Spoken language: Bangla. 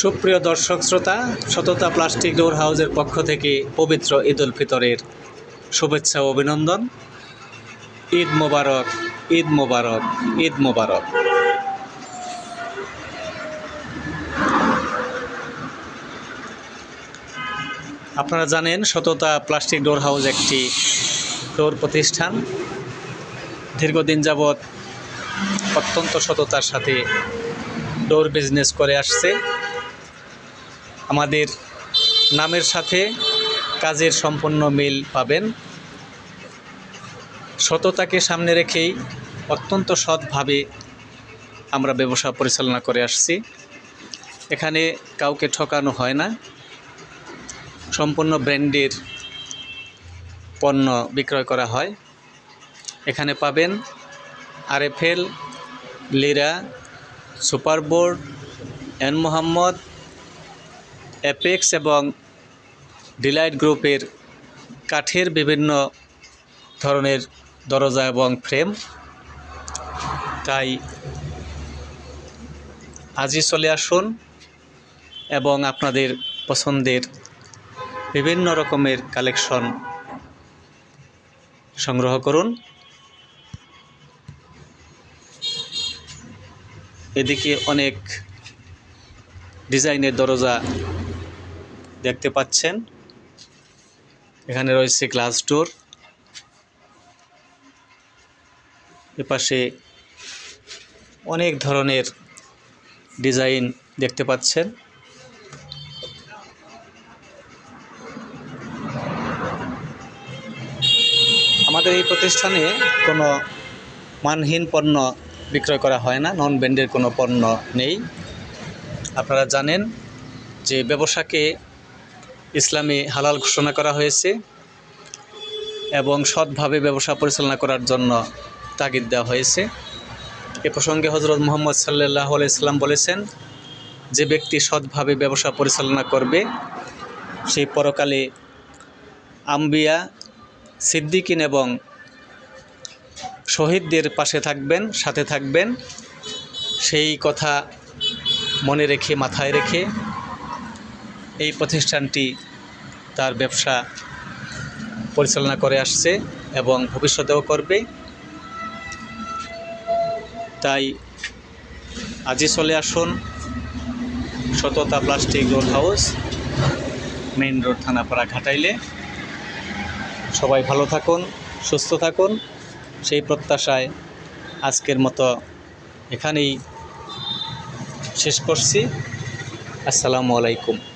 সুপ্রিয় দর্শক শ্রোতা, সততা প্লাস্টিক ডোর হাউজের পক্ষ থেকে পবিত্র ঈদ উল ফিতরের শুভেচ্ছা ও অভিনন্দন। ঈদ মোবারক ঈদ মোবারক ঈদ মোবারক। আপনারা জানেন, সততা প্লাস্টিক ডোর হাউস একটি ডোর প্রতিষ্ঠান। দীর্ঘদিন যাবৎ অত্যন্ত সততার সাথে ডোর বিজনেস করে আসছে। আমাদের নামের সাথে কাজের সম্পূর্ণ মিল পাবেন। সততাকে সামনে রেখেই অত্যন্ত সৎভাবে আমরা ব্যবসা পরিচালনা করে আসছি। এখানে কাউকে ঠকানো হয় না। সম্পূর্ণ ব্র্যান্ডের পণ্য বিক্রয় করা হয়। এখানে পাবেন RFL, Lira, Superboard, N Mohammad Apex এবং ডিলাইট গ্রুপের কাঠের বিভিন্ন ধরনের দরজা এবং ফ্রেম। তাই আজই চলে আসুন এবং আপনাদের পছন্দের বিভিন্ন রকমের কালেকশন সংগ্রহ করুন। এদিকে অনেক ডিজাইনের দরজা দেখতে পাচ্ছেন। এখানে রয়েছে গ্লাস ডোর। এপাশে অনেক ধরনের ডিজাইন দেখতে পাচ্ছেন। আমাদের এই প্রতিষ্ঠানে কোনো মানহীন পণ্য বিক্রয় করা হয় না, নন ব্র্যান্ডের কোনো পণ্য নেই। আপনারা জানেন যে ব্যবসাকে ইসলামে হালাল ঘোষণা করা হয়েছে এবং সৎভাবে ব্যবসা পরিচালনা করার জন্য তাগিদ দেওয়া হয়েছে। এ প্রসঙ্গে হজরত মোহাম্মদ সাল্লাহ ইসলাম বলেছেন, যে ব্যক্তি সৎভাবে ব্যবসা পরিচালনা করবে সেই পরকালে আম্বিয়া, সিদ্দিকিন এবং শহীদদের পাশে থাকবেন, সাথে থাকবেন। সেই কথা মনে রেখে, মাথায় রেখে এই প্রতিষ্ঠানটি তার ব্যবসা পরিচালনা করে আসছে এবং ভবিষ্যতেও করবে। তাই আজই চলে আসুন Satata plastic road house, main road Thanapara ঘাটাইলে। সবাই ভালো থাকুন, সুস্থ থাকুন। সেই প্রত্যাশায় আজকের মতো এখানেই শেষ করছি। আসসালামু আলাইকুম।